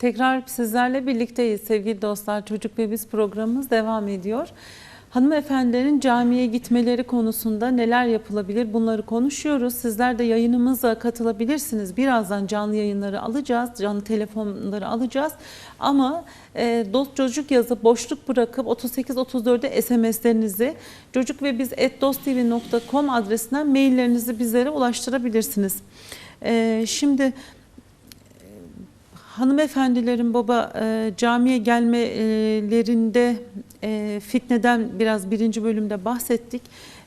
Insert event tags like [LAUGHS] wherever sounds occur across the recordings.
Tekrar sizlerle birlikteyiz sevgili dostlar. Çocuk ve Biz programımız devam ediyor. Hanımefendilerin camiye gitmeleri konusunda neler yapılabilir bunları konuşuyoruz. Sizler de yayınımıza katılabilirsiniz. Birazdan canlı yayınları alacağız, canlı telefonları alacağız. Ama e, dost çocuk yazıp boşluk bırakıp 3834'e SMS'lerinizi çocuk ve biz dosttv.com adresinden maillerinizi bizlere ulaştırabilirsiniz. E, şimdi hanımefendilerin baba e, camiye gelmelerinde e, fitneden biraz birinci bölümde bahsettik.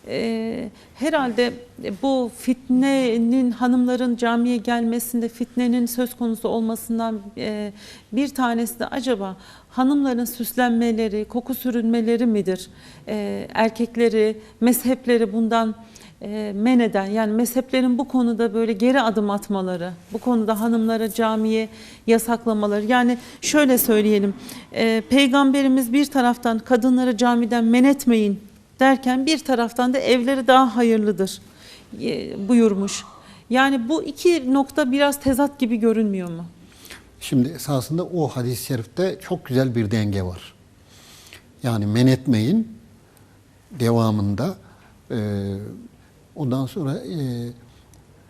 E, herhalde bu fitnenin hanımların camiye gelmesinde fitnenin söz konusu olmasından e, bir tanesi de acaba hanımların süslenmeleri, koku sürünmeleri midir? E, erkekleri, mezhepleri bundan e, men eden yani mezheplerin bu konuda böyle geri adım atmaları, bu konuda hanımlara camiye yasaklamaları yani şöyle söyleyelim e, peygamberimiz bir taraftan kadınları camiden men etmeyin derken bir taraftan da evleri daha hayırlıdır e, buyurmuş. Yani bu iki nokta biraz tezat gibi görünmüyor mu? Şimdi esasında o hadis-i şerifte çok güzel bir denge var. Yani men etmeyin devamında e, ondan sonra e,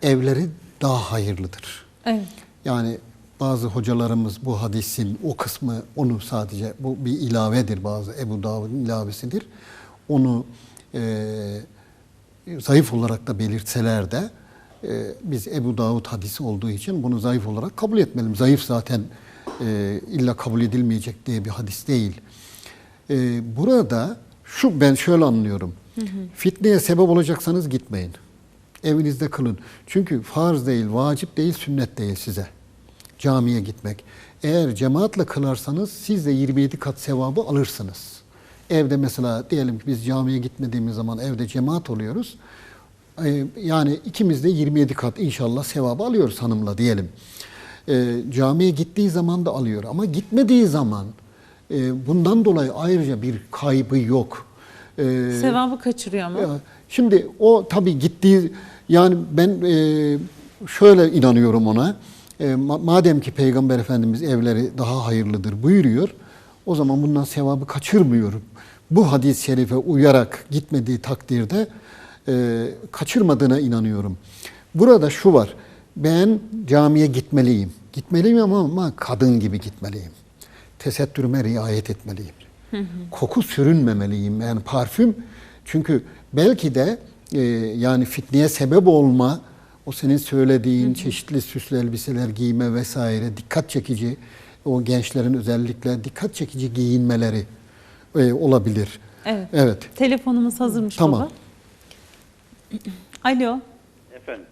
evleri daha hayırlıdır. Evet. Yani bazı hocalarımız bu hadisin o kısmı onu sadece bu bir ilavedir bazı Ebu Davud'un ilavesidir. Onu e, zayıf olarak da belirtseler de e, biz Ebu Davud hadisi olduğu için bunu zayıf olarak kabul etmeliyim. Zayıf zaten e, illa kabul edilmeyecek diye bir hadis değil. E, burada şu ben şöyle anlıyorum. Fitneye sebep olacaksanız gitmeyin. Evinizde kılın. Çünkü farz değil, vacip değil, sünnet değil size. Camiye gitmek. Eğer cemaatle kılarsanız siz de 27 kat sevabı alırsınız. Evde mesela diyelim ki biz camiye gitmediğimiz zaman evde cemaat oluyoruz. Ee, Yani ikimiz de 27 kat inşallah sevabı alıyoruz hanımla diyelim. Ee, camiye gittiği zaman da alıyor ama gitmediği zaman e, bundan dolayı ayrıca bir kaybı yok. Ee, Sevabı kaçırıyor ama. ya, şimdi o tabii gittiği yani ben e, şöyle inanıyorum ona. E, ma- madem ki Peygamber Efendimiz evleri daha hayırlıdır buyuruyor. O zaman bundan sevabı kaçırmıyorum. Bu hadis-i şerife uyarak gitmediği takdirde e, kaçırmadığına inanıyorum. Burada şu var. Ben camiye gitmeliyim. Gitmeliyim ama, ama kadın gibi gitmeliyim. Tesettürüme riayet etmeliyim. Koku sürünmemeliyim. Yani parfüm çünkü belki de e, yani fitneye sebep olma o senin söylediğin çeşitli süslü elbiseler giyme vesaire dikkat çekici o gençlerin özellikle dikkat çekici giyinmeleri e, olabilir. Evet. Evet. Telefonumuz hazırmış Tamam. baba. Alo. Efendim,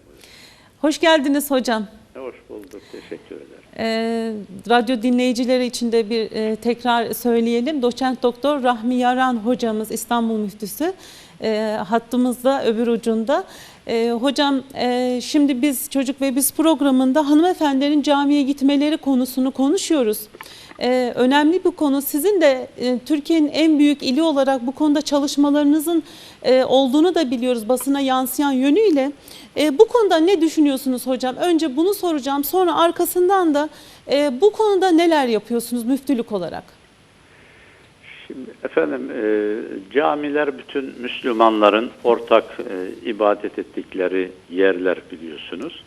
Hoş geldiniz hocam. Hoş bulduk. Teşekkür ederim. Ee, radyo dinleyicileri için de bir e, tekrar söyleyelim. Doçent Doktor Rahmi Yaran hocamız İstanbul Müftüsü e, hattımızda öbür ucunda. E, hocam e, şimdi biz Çocuk ve Biz programında hanımefendilerin camiye gitmeleri konusunu konuşuyoruz. E, önemli bir konu. Sizin de e, Türkiye'nin en büyük ili olarak bu konuda çalışmalarınızın e, olduğunu da biliyoruz basına yansıyan yönüyle. E, bu konuda ne düşünüyorsunuz hocam? Önce bunu soracağım. Sonra arkasından da e, bu konuda neler yapıyorsunuz müftülük olarak? Şimdi efendim, e, camiler bütün Müslümanların ortak e, ibadet ettikleri yerler biliyorsunuz.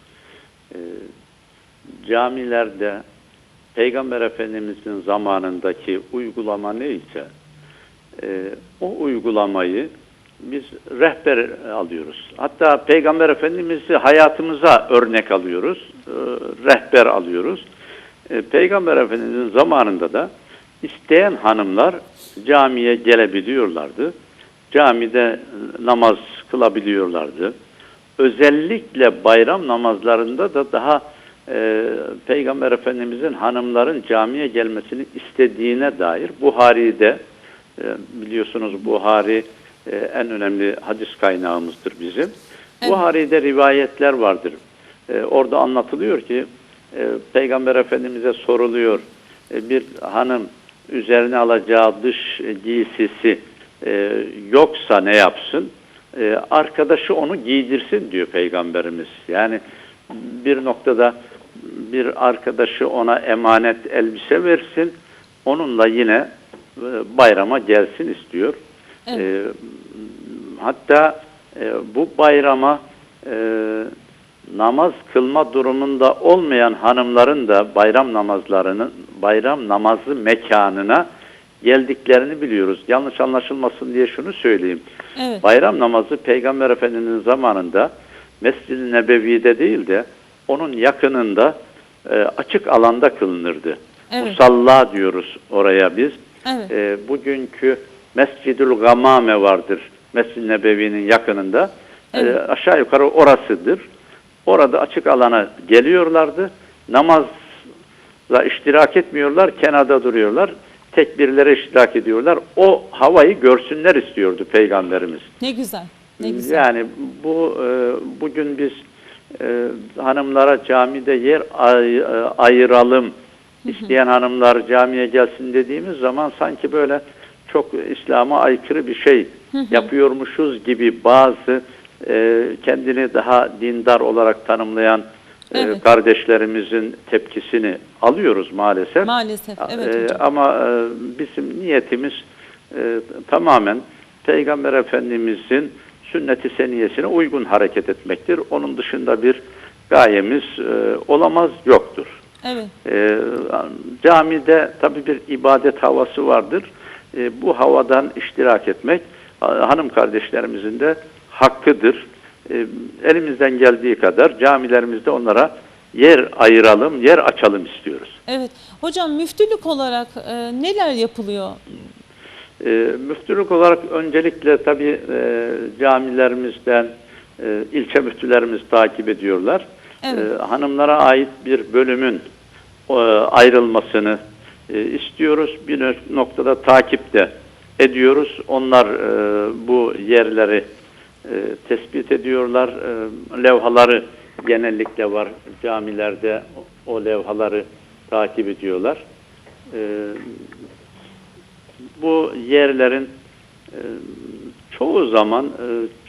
E, camilerde Peygamber Efendimizin zamanındaki uygulama neyse e, o uygulamayı biz rehber alıyoruz. Hatta Peygamber Efendimiz'i hayatımıza örnek alıyoruz, e, rehber alıyoruz. E, Peygamber Efendimiz'in zamanında da isteyen hanımlar camiye gelebiliyorlardı. Camide namaz kılabiliyorlardı. Özellikle bayram namazlarında da daha e, Peygamber Efendimiz'in hanımların camiye gelmesini istediğine dair Buhari'de e, biliyorsunuz Buhari e, en önemli hadis kaynağımızdır bizim. Buhari'de rivayetler vardır. E, orada anlatılıyor ki e, Peygamber Efendimiz'e soruluyor e, bir hanım üzerine alacağı dış giysisi e, yoksa ne yapsın? E, arkadaşı onu giydirsin diyor Peygamberimiz. Yani bir noktada bir arkadaşı ona emanet elbise versin. Onunla yine e, bayrama gelsin istiyor. Evet. E, hatta e, bu bayrama e, namaz kılma durumunda olmayan hanımların da bayram namazlarının bayram namazı mekanına geldiklerini biliyoruz. Yanlış anlaşılmasın diye şunu söyleyeyim. Evet. Bayram namazı Peygamber Efendimiz'in zamanında Mescid-i Nebevi'de değil de onun yakınında e, açık alanda kılınırdı. Evet. Musalla diyoruz oraya biz. Evet. E, bugünkü Mescidül Gamame vardır Mescid-i Nebevi'nin yakınında. E, Evet. aşağı yukarı orasıdır. Orada açık alana geliyorlardı. Namazla iştirak etmiyorlar, kenarda duruyorlar. Tekbirlere iştirak ediyorlar. O havayı görsünler istiyordu Peygamberimiz. Ne güzel. Ne güzel. Yani bu e, bugün biz e, hanımlara camide yer e, ayıralım isteyen hanımlar camiye gelsin dediğimiz zaman sanki böyle çok İslam'a aykırı bir şey yapıyormuşuz gibi bazı e, kendini daha dindar olarak tanımlayan e, Evet. kardeşlerimizin tepkisini alıyoruz maalesef. Maalesef. Evet hocam. ama e, bizim niyetimiz e, tamamen Peygamber Efendimizin sünneti seniyesine uygun hareket etmektir. Onun dışında bir gayemiz e, olamaz, yoktur. Evet. E, camide tabii bir ibadet havası vardır. E, bu havadan iştirak etmek hanım kardeşlerimizin de hakkıdır. E, elimizden geldiği kadar camilerimizde onlara yer ayıralım, yer açalım istiyoruz. Evet. Hocam müftülük olarak e, neler yapılıyor? E, müftülük olarak öncelikle tabii e, camilerimizden e, ilçe müftülerimiz takip ediyorlar. Evet. E, hanımlara ait bir bölümün e, ayrılmasını e, istiyoruz. Bir noktada takip de ediyoruz. Onlar e, bu yerleri e, tespit ediyorlar. E, levhaları genellikle var camilerde o, levhaları takip ediyorlar. E, bu yerlerin e, çoğu zaman e,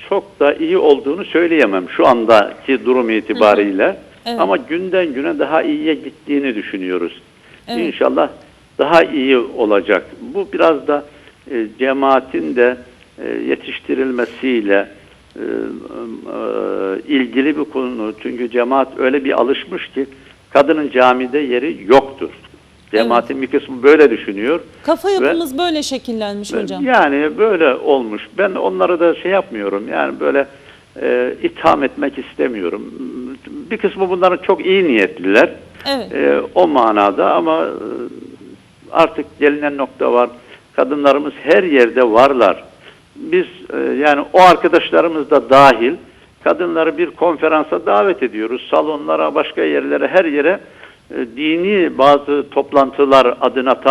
çok da iyi olduğunu söyleyemem şu andaki durum itibariyle. Evet. Ama günden güne daha iyiye gittiğini düşünüyoruz. Evet. İnşallah daha iyi olacak. Bu biraz da e, cemaatin de e, yetiştirilmesiyle ilgili bir konu. Çünkü cemaat öyle bir alışmış ki kadının camide yeri yoktur. Cemaatin bir kısmı böyle düşünüyor. Kafa Ve- yapımız böyle şekillenmiş hocam. yani böyle olmuş. Ben onları da şey yapmıyorum. Yani böyle e, itham etmek istemiyorum. Bir kısmı bunların çok iyi niyetliler. Evet. E, o manada ama e, artık gelinen nokta var. Kadınlarımız her yerde varlar. Biz e, yani o arkadaşlarımız da dahil kadınları bir konferansa davet ediyoruz. Salonlara, başka yerlere, her yere e, dini bazı toplantılar adına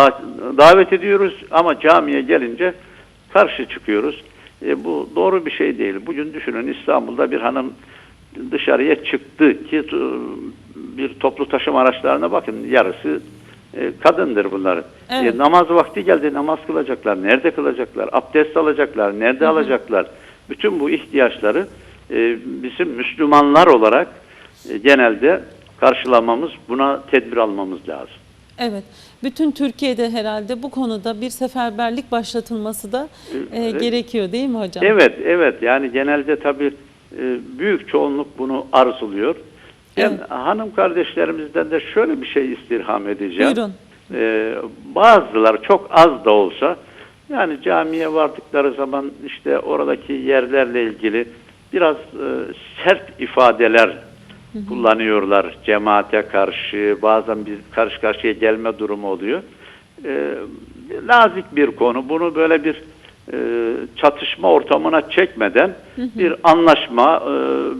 davet ediyoruz ama camiye gelince karşı çıkıyoruz. E, bu doğru bir şey değil. Bugün düşünün İstanbul'da bir hanım dışarıya çıktı ki bir toplu taşıma araçlarına bakın yarısı e, kadındır bunların. Evet. E, namaz vakti geldi namaz kılacaklar. Nerede kılacaklar? Abdest alacaklar. Nerede alacaklar? Bütün bu ihtiyaçları e, bizim Müslümanlar olarak e, genelde karşılamamız, buna tedbir almamız lazım. Evet. Bütün Türkiye'de herhalde bu konuda bir seferberlik başlatılması da e, Evet. gerekiyor değil mi hocam? Evet, evet. Yani genelde tabii e, büyük çoğunluk bunu arzuluyor. Ben Evet. hanım kardeşlerimizden de şöyle bir şey istirham edeceğim. Buyurun. Ee, bazıları çok az da olsa yani camiye vardıkları zaman işte oradaki yerlerle ilgili biraz e, sert ifadeler kullanıyorlar cemaate karşı bazen bir karşı karşıya gelme durumu oluyor. Ee, nazik bir konu bunu böyle bir e, çatışma ortamına çekmeden bir anlaşma e,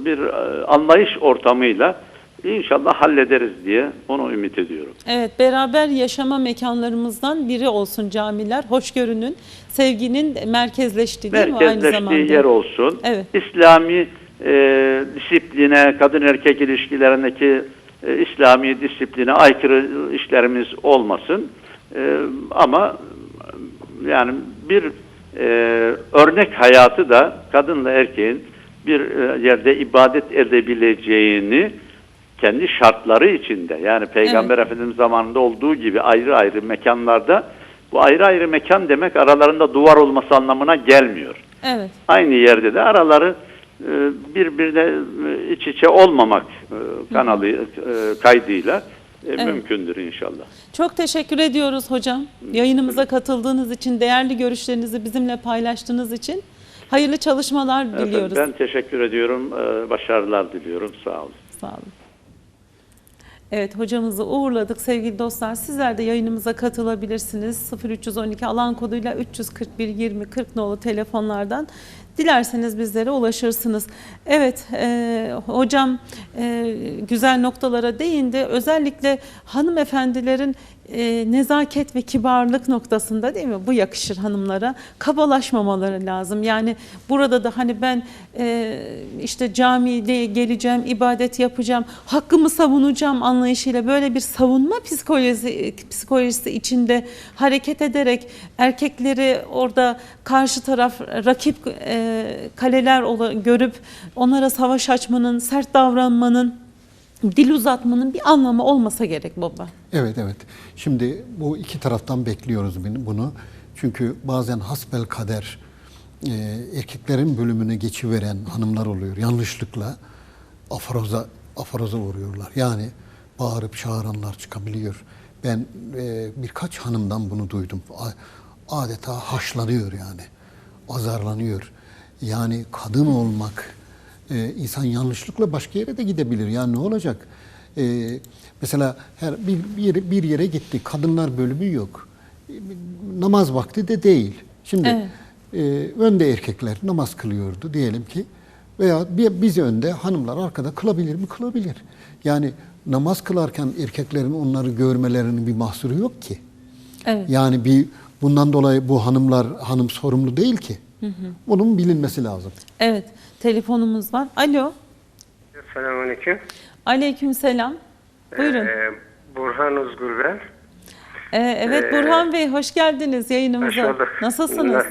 bir e, anlayış ortamıyla inşallah hallederiz diye onu ümit ediyorum. Evet, beraber yaşama mekanlarımızdan biri olsun camiler. Hoşgörünün, sevginin merkezleştiği değil mi aynı zamanda? merkezleştiği yer olsun. Evet. İslami e, disipline, kadın erkek ilişkilerindeki e, İslami disipline aykırı işlerimiz olmasın. E, ama yani bir e, örnek hayatı da kadınla erkeğin bir e, yerde ibadet edebileceğini kendi şartları içinde yani Peygamber Efendimiz zamanında olduğu gibi ayrı ayrı mekanlarda bu ayrı ayrı mekan demek aralarında duvar olması anlamına gelmiyor. Evet. Aynı yerde de araları e, birbirine e, iç içe olmamak e, kanalı kaydıyla e, mümkündür inşallah. Çok teşekkür ediyoruz hocam. Yayınımıza katıldığınız için, değerli görüşlerinizi bizimle paylaştığınız için hayırlı çalışmalar Efendim, diliyoruz. ben teşekkür ediyorum. Başarılar diliyorum. Sağ olun. Sağ olun. Evet hocamızı uğurladık sevgili dostlar. Sizler de yayınımıza katılabilirsiniz. 0312 alan koduyla 341 20 40 nolu telefonlardan dilerseniz bizlere ulaşırsınız. Evet e, hocam e, güzel noktalara değindi. Özellikle hanımefendilerin e, nezaket ve kibarlık noktasında değil mi? Bu yakışır hanımlara. Kabalaşmamaları lazım. Yani burada da hani ben e, işte camiye geleceğim, ibadet yapacağım, hakkımı savunacağım anlayışıyla böyle bir savunma psikolojisi, psikolojisi içinde hareket ederek erkekleri orada karşı taraf rakip e, kaleler görüp onlara savaş açmanın, sert davranmanın, dil uzatmanın bir anlamı olmasa gerek baba. Evet evet. Şimdi bu iki taraftan bekliyoruz bunu-. Çünkü bazen hasbel kader e, erkeklerin bölümüne geçiveren hanımlar oluyor. Yanlışlıkla aforoza aforoza vuruyorlar. Yani bağırıp çağıranlar çıkabiliyor. Ben e, birkaç hanımdan bunu duydum. Adeta haşlanıyor yani. Azarlanıyor. Yani kadın olmak e, insan yanlışlıkla başka yere de gidebilir. Yani ne olacak? E, mesela her bir, bir, yere, bir yere gitti. Kadınlar bölümü yok. E, namaz vakti de değil. Şimdi Evet. e, önde erkekler namaz kılıyordu diyelim ki veya biz önde hanımlar arkada kılabilir mi? Kılabilir. Yani namaz kılarken erkeklerin onları görmelerinin bir mahsuru yok ki. Evet. Yani bir bundan dolayı bu hanımlar hanım sorumlu değil ki. Bunun bilinmesi lazım. Evet. Telefonumuz var. Alo. Selamünaleyküm. Aleyküm selam. Buyurun. Ee, Burhan Uzgur ben. Ee, evet Burhan Bey hoş geldiniz Hoş yayınımıza. bulduk. Nasılsınız?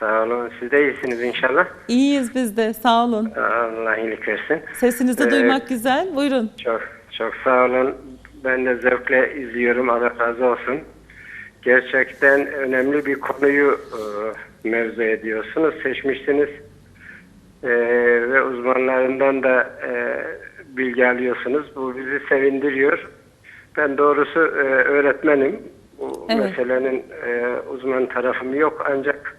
Sağ olun. Siz de iyisiniz inşallah. İyiyiz biz de. Sağ olun. Allah iyilik versin. Sesinizi Ee, duymak güzel. Buyurun. Çok çok sağ olun. Ben de zevkle izliyorum. Allah razı olsun. Gerçekten önemli bir konuyu e, mevzu ediyorsunuz. Seçmişsiniz. E, ve uzmanlarından da e, bilgi alıyorsunuz. Bu bizi sevindiriyor. Ben doğrusu e, öğretmenim. Bu Evet. meselenin e, uzman tarafım yok ancak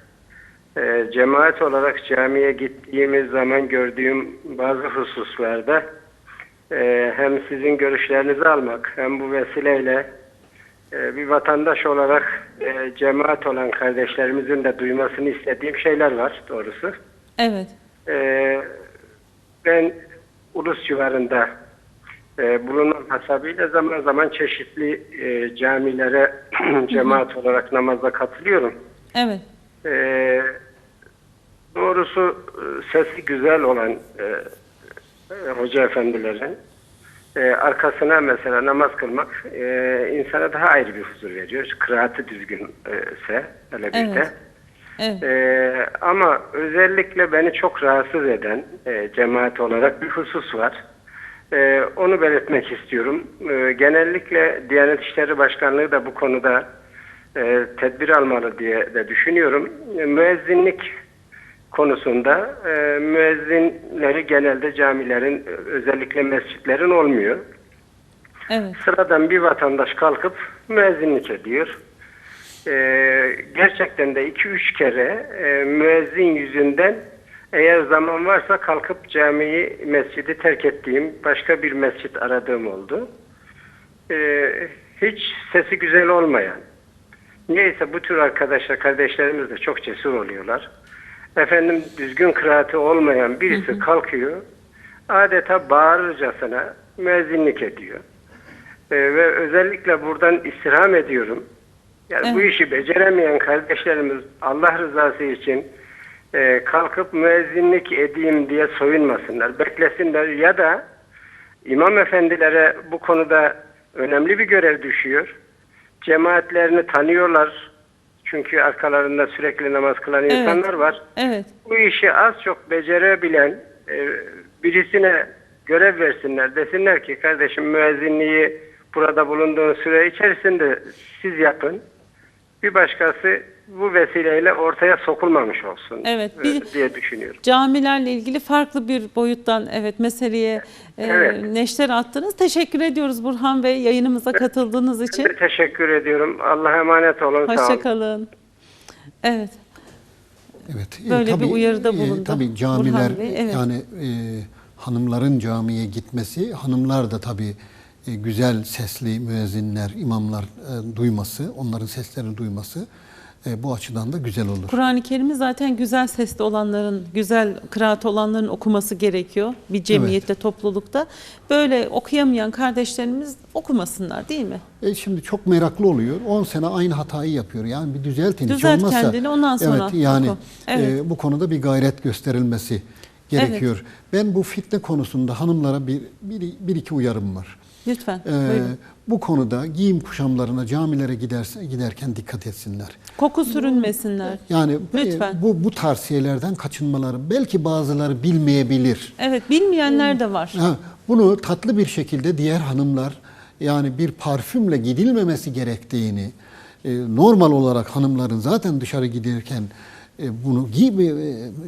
e, cemaat olarak camiye gittiğimiz zaman gördüğüm bazı hususlarda e, hem sizin görüşlerinizi almak hem bu vesileyle e, bir vatandaş olarak e, cemaat olan kardeşlerimizin de duymasını istediğim şeyler var doğrusu. Evet. Ee, ben Ulus civarında e, bulunan hasabıyla zaman zaman çeşitli e, camilere [CLEARS THROAT] cemaat olarak namaza katılıyorum. Evet. Ee, doğrusu e, sesi güzel olan e, e, hoca efendilerin e, arkasına mesela namaz kılmak e, insana daha ayrı bir huzur veriyor. Kıraati düzgünse hele bir de. Evet. Ee, ama özellikle beni çok rahatsız eden e, cemaat olarak bir husus var. Ee, onu belirtmek istiyorum. Ee, genellikle Diyanet İşleri Başkanlığı da bu konuda e, tedbir almalı diye de düşünüyorum. E, müezzinlik konusunda e, müezzinleri genelde camilerin e, özellikle mescitlerin olmuyor. Evet. Sıradan bir vatandaş kalkıp müezzinlik ediyor. Ee, gerçekten de 2-3 kere e, müezzin yüzünden eğer zaman varsa kalkıp camiyi, mescidi terk ettiğim, başka bir mescit aradığım oldu. Ee, hiç sesi güzel olmayan, niyeyse bu tür arkadaşlar, kardeşlerimiz de çok cesur oluyorlar. Efendim düzgün kıraati olmayan birisi kalkıyor, adeta bağırırcasına müezzinlik ediyor. Ee, ve özellikle buradan istirham ediyorum. Yani bu Evet. işi beceremeyen kardeşlerimiz Allah rızası için e, kalkıp müezzinlik edeyim diye soyunmasınlar. Beklesinler ya da imam efendilere bu konuda önemli bir görev düşüyor. Cemaatlerini tanıyorlar. Çünkü arkalarında sürekli namaz kılan Evet. insanlar var Evet. bu işi az çok becerebilen e, birisine görev versinler. Desinler ki kardeşim müezzinliği burada bulunduğun süre içerisinde siz yapın. Bir başkası bu vesileyle ortaya sokulmamış olsun Evet, e, bir- diye düşünüyorum. Camilerle ilgili farklı bir boyuttan evet meseleye e, Evet. neşter attınız. Teşekkür ediyoruz Burhan Bey yayınımıza katıldığınız Ben için. de teşekkür ediyorum. Allah'a emanet olun. Sağ olun. Hoşçakalın. Evet. Evet. e, Böyle bir uyarıda bulundu tabii camiler Burhan Bey, evet. yani e, hanımların camiye gitmesi, hanımlar da tabii e, güzel sesli müezzinler, imamlar e, duyması, onların seslerini duyması e, bu açıdan da güzel olur. Kur'an-ı Kerim'i zaten güzel sesli olanların, güzel kıraat olanların okuması gerekiyor bir cemiyette, toplulukta. Böyle okuyamayan kardeşlerimiz okumasınlar değil mi? E şimdi çok meraklı oluyor. 10 sene aynı hatayı yapıyor. Yani bir düzeltin. Düzelt olmazsa- kendini, ondan sonra Evet yani oku. Evet. e, bu konuda bir gayret gösterilmesi gerekiyor. Ben bu fitne konusunda hanımlara bir, bir, bir iki uyarım var. Lütfen. Ee, buyurun. bu konuda giyim kuşamlarına camilere giderse giderken dikkat etsinler. Koku sürünmesinler. Yani e, Lütfen. bu bu tavsiyelerden kaçınmaları belki bazıları bilmeyebilir. Evet bilmeyenler de var. Ha, bunu tatlı bir şekilde diğer hanımlar yani bir parfümle gidilmemesi gerektiğini e, normal olarak hanımların zaten dışarı giderken e, bunu giy e,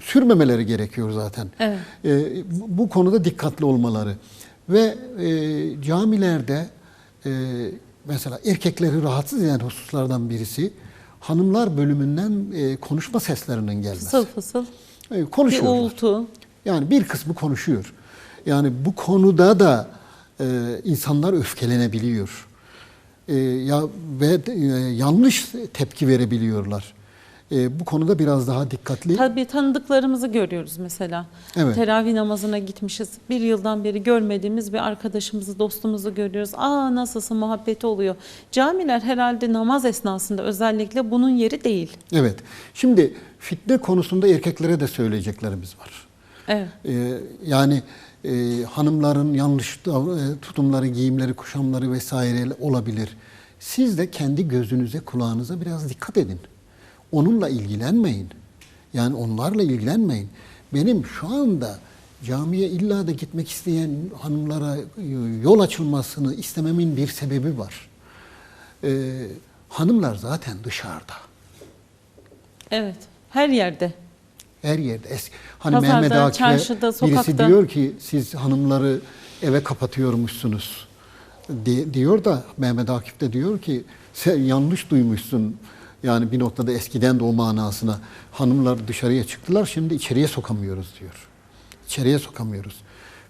sürmemeleri gerekiyor zaten. Evet. E, bu konuda dikkatli olmaları ve e, camilerde e, mesela erkekleri rahatsız eden hususlardan birisi hanımlar bölümünden e, konuşma seslerinin gelmesi. Fısıl fısıl. E, Bir konuşuyorlar. uğultu. Yani bir kısmı konuşuyor. Yani bu konuda da e, insanlar öfkelenebiliyor. E, ya ve e, yanlış tepki verebiliyorlar. E, bu konuda biraz daha dikkatli. Tabii tanıdıklarımızı görüyoruz mesela. Evet. Teravih namazına gitmişiz. Bir yıldan beri görmediğimiz bir arkadaşımızı, dostumuzu görüyoruz. Aa nasılsın muhabbeti oluyor. Camiler herhalde namaz esnasında özellikle bunun yeri değil. Evet. Şimdi fitne konusunda erkeklere de söyleyeceklerimiz var. Evet. E, yani e, hanımların yanlış e, tutumları, giyimleri, kuşamları vesaire olabilir. Siz de kendi gözünüze, kulağınıza biraz dikkat edin. Onunla ilgilenmeyin. Yani onlarla ilgilenmeyin. Benim şu anda camiye illa da gitmek isteyen hanımlara e, yol açılmasını istememin bir sebebi var. E, hanımlar zaten dışarıda. Evet. Her yerde. Her yerde. Es- hani Pazarda, Mehmet Akif'e çarşıda, birisi sokakta. diyor ki siz hanımları eve kapatıyormuşsunuz di- diyor da Mehmet Akif de diyor ki sen yanlış duymuşsun. Yani bir noktada eskiden de o manasına hanımlar dışarıya çıktılar şimdi içeriye sokamıyoruz diyor. İçeriye sokamıyoruz.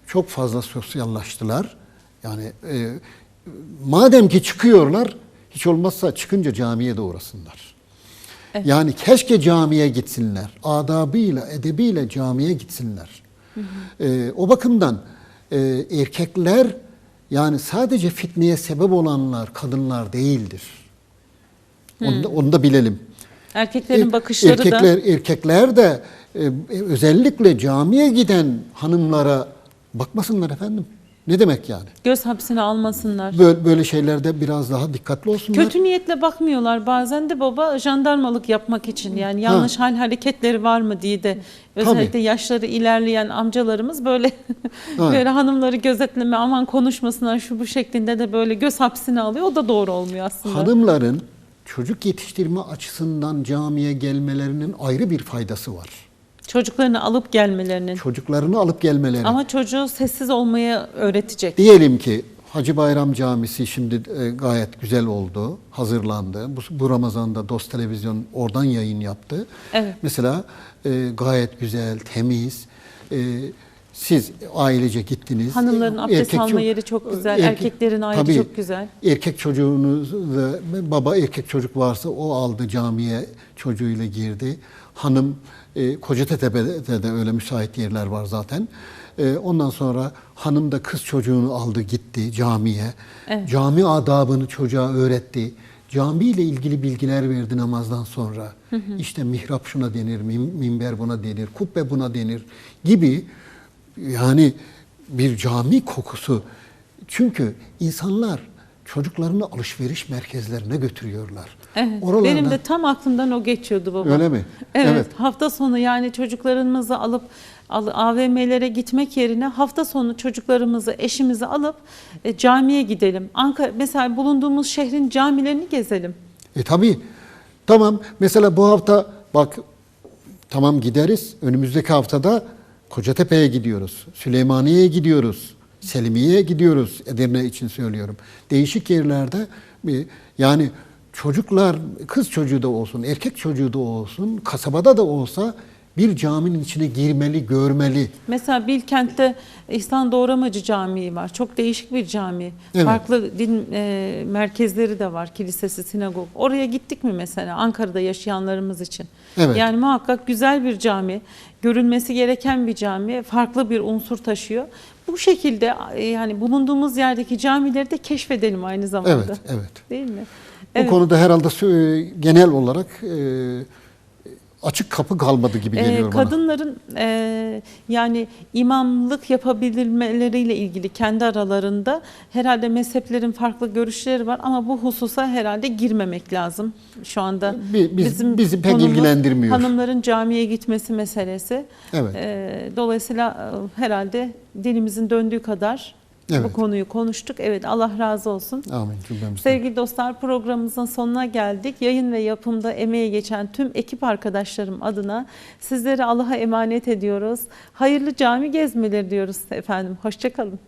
Çok fazla sosyallaştılar. Yani e, madem ki çıkıyorlar hiç olmazsa çıkınca camiye de uğrasınlar. Yani keşke camiye gitsinler. Adabıyla, edebiyle camiye gitsinler. Ee, o bakımdan e, erkekler yani sadece fitneye sebep olanlar kadınlar değildir. Onu, da, onu da bilelim. Erkeklerin Er- bakışları erkekler, da Erkekler de e, özellikle camiye giden hanımlara bakmasınlar efendim. Ne demek yani? göz hapsine almasınlar. Böyle, böyle şeylerde biraz daha dikkatli olsunlar. Kötü niyetle bakmıyorlar. Bazen de baba jandarmalık yapmak için yani yanlış hal hareketleri var mı diye de özellikle yaşları ilerleyen amcalarımız böyle [LAUGHS] böyle hanımları gözetleme aman konuşmasınlar şu bu şeklinde de böyle göz hapsine alıyor. O da doğru olmuyor aslında. Hanımların çocuk yetiştirme açısından camiye gelmelerinin ayrı bir faydası var. Çocuklarını alıp gelmelerinin. Çocuklarını alıp gelmeleri. Ama çocuğu sessiz olmaya öğretecek. Diyelim ki Hacı Bayram Camisi şimdi e, gayet güzel oldu, hazırlandı. Bu, bu Ramazan'da Dost Televizyon oradan yayın yaptı. Evet. Mesela e, gayet güzel, temiz. E, siz ailece gittiniz. Hanımların abdest ço- alma yeri çok güzel, erkek- erkeklerin ayrı tabii, çok güzel. Erkek çocuğunuz da baba erkek çocuk varsa o aldı camiye çocuğuyla girdi. Hanım e, Kocatepe'de de öyle müsait yerler var zaten. E, ondan sonra hanım da kız çocuğunu aldı gitti camiye. Evet. Cami adabını çocuğa öğretti. Cami ile ilgili bilgiler verdi namazdan sonra. İşte mihrap şuna denir, min- minber buna denir, kubbe buna denir gibi yani bir cami kokusu. Çünkü insanlar çocuklarını alışveriş merkezlerine götürüyorlar. Evet, Oralarda- benim de tam aklımdan o geçiyordu baba. Öyle mi? [LAUGHS] Evet, Evet. hafta sonu yani çocuklarımızı alıp al- AVM'lere gitmek yerine hafta sonu çocuklarımızı, eşimizi alıp e, camiye gidelim. Ankara mesela bulunduğumuz şehrin camilerini gezelim. E tabii. Tamam. Mesela bu hafta bak tamam gideriz. Önümüzdeki haftada Kocatepe'ye gidiyoruz. Süleymaniye'ye gidiyoruz. Selimiye'ye gidiyoruz. Edirne için söylüyorum. Değişik yerlerde yani çocuklar kız çocuğu da olsun, erkek çocuğu da olsun, kasabada da olsa bir caminin içine girmeli, görmeli. Mesela Bilkent'te İhsan Doğramacı Camii var. Çok değişik bir cami. Evet. Farklı din e, merkezleri de var. Kilisesi, sinagog. Oraya gittik mi mesela Ankara'da yaşayanlarımız için? Evet. Yani muhakkak güzel bir cami. Görülmesi gereken bir cami. Farklı bir unsur taşıyor. Bu şekilde e, yani bulunduğumuz yerdeki camileri de keşfedelim aynı zamanda. Evet, evet. Değil mi? Bu Evet. konuda herhalde genel olarak e, açık kapı kalmadı gibi Ee, geliyor bana. kadınların e, yani imamlık yapabilmeleriyle ilgili kendi aralarında herhalde mezheplerin farklı görüşleri var ama bu hususa herhalde girmemek lazım şu anda. Bi- biz- bizi pek ilgilendirmiyor. Hanımların camiye gitmesi meselesi. Evet. Ee, dolayısıyla e, herhalde dilimizin döndüğü kadar bu Evet. konuyu konuştuk. Evet Allah razı olsun. Amin cümlemizden. Sevgili dostlar programımızın sonuna geldik. Yayın ve yapımda emeği geçen tüm ekip arkadaşlarım adına sizleri Allah'a emanet ediyoruz. Hayırlı cami gezmeleri diyoruz efendim. Hoşçakalın.